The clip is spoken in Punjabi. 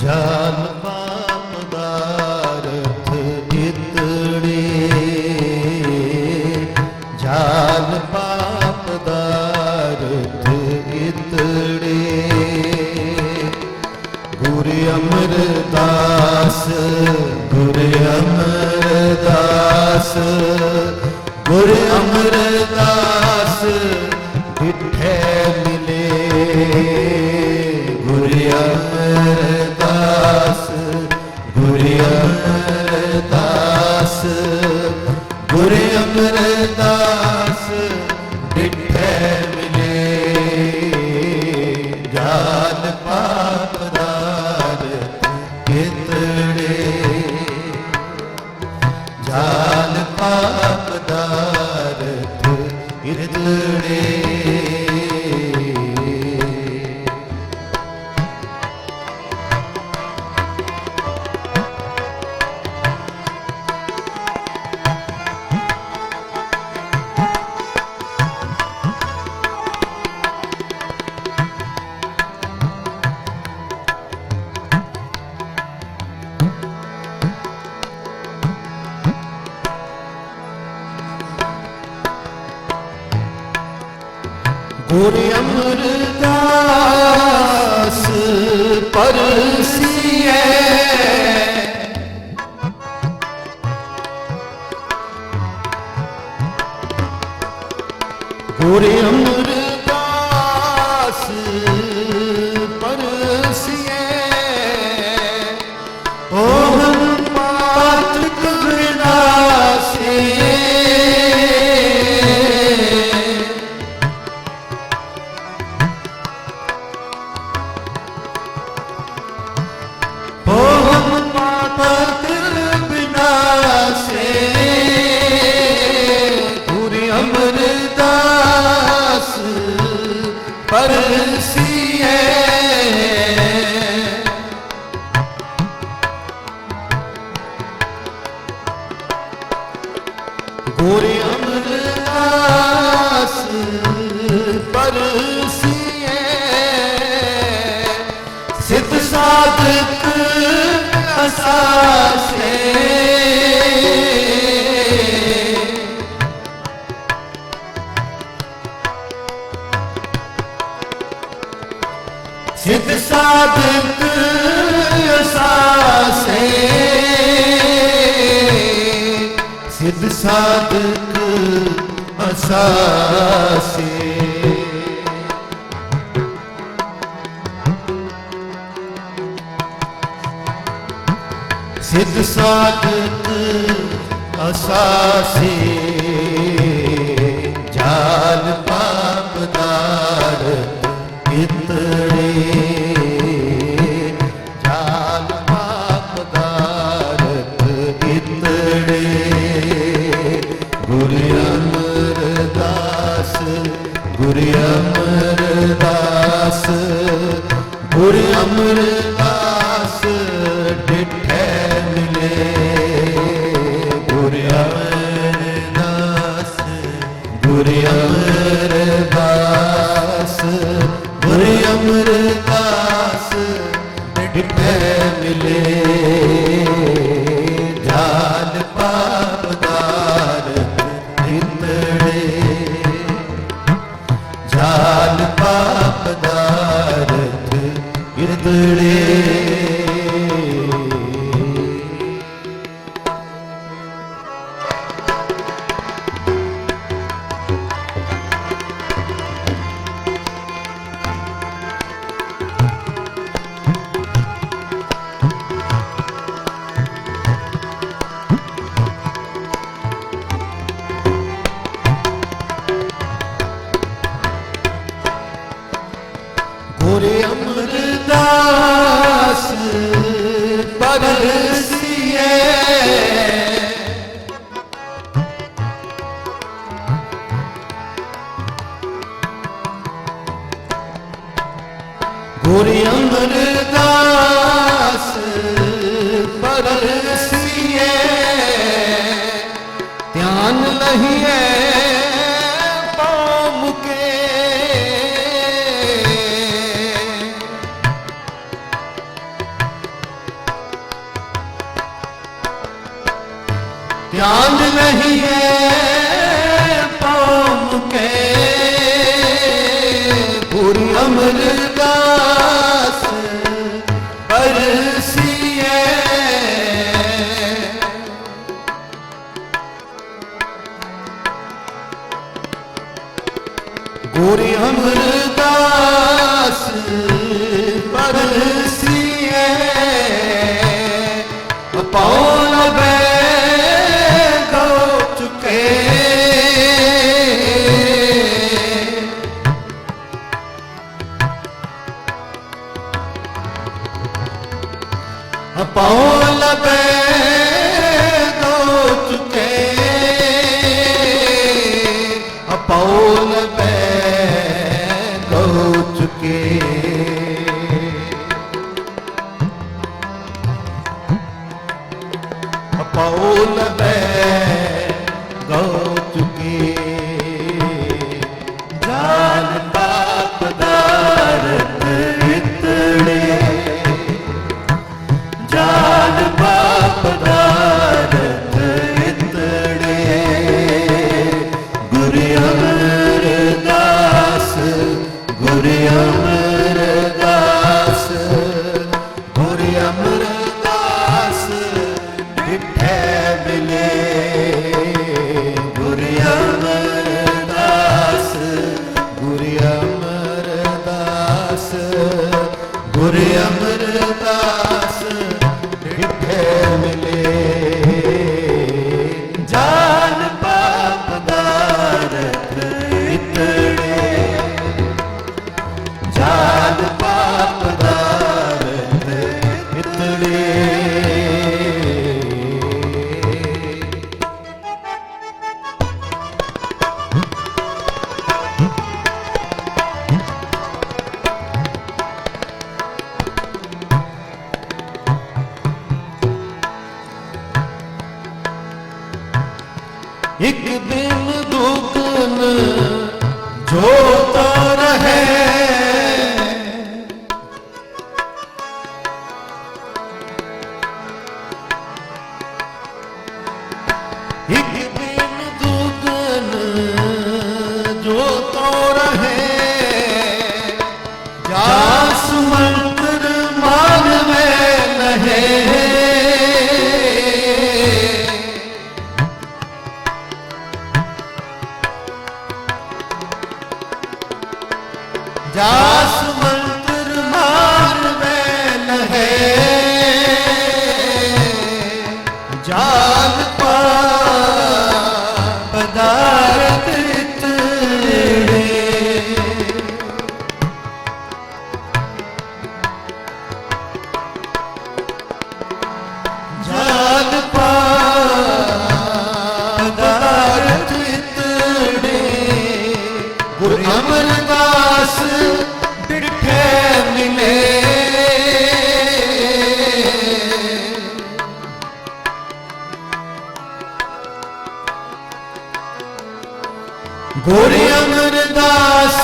ਜਲ ਪਾਪ ਦਾਰਥ ਗੁਰ ਅਮਰਦਾਸ ਡਿਠੇ ਮਿਲੇ। ਜਾਲ ਪਾਪ ਦਾਰ ਕਿਤੜੇ। ਜਾਲ ਪਾਪ ਦਾਰ ਇਰਦੜੇ ਗੁਰ ਅਮਰਦਾਸ ਪਰਸੀਏ ਪਰਸੀਏ ਸਿੱਧ ਸਾਧਕ ਅਸਾਸੇ ਸਿੱਧ ਸਾਧਕ ਅਸਾਸੇ ਸਿੱਧ ਸਾਧਕ ਅਸਾਸੇ ਸਿੱਧ ਸਾਧਕ ਅਸਾਸੇ, ਜਾਲ ਪਾਪ ਦਾਰ ਇਤੜੇ ਜਾਲ ਪਾਪ ਦਾਰ ਇਤੜੇ ਗੁਰ ਅਮਰਦਾਸ ਗੁਰ ਅਮਰਦਾਸ ਗੁਰ ਅਮਰਦਾਸ। ഇവിടെ पूरी अमर ਗੁਰ ਅਮਰਦਾਸ ਗੁਰ ਅਮਰਦਾਸ ਡਿਠੇ ਬਿਲੇ ਗੁਰ ਅਮਰਦਾਸ ਗੁਰ ਅਮਰਦਾਸ ਗੁਰ ਅਮਰਦਾਸ। ਇੱਕ ਦਿਨ ਦੁਖਨ ਜੋਤਾ ਰਹੇ। ਇੱਕ ਦਿਨ ਦੁਖਨ ਜੋਤਾ Passo ਗੁਰ ਅਮਰਦਾਸ।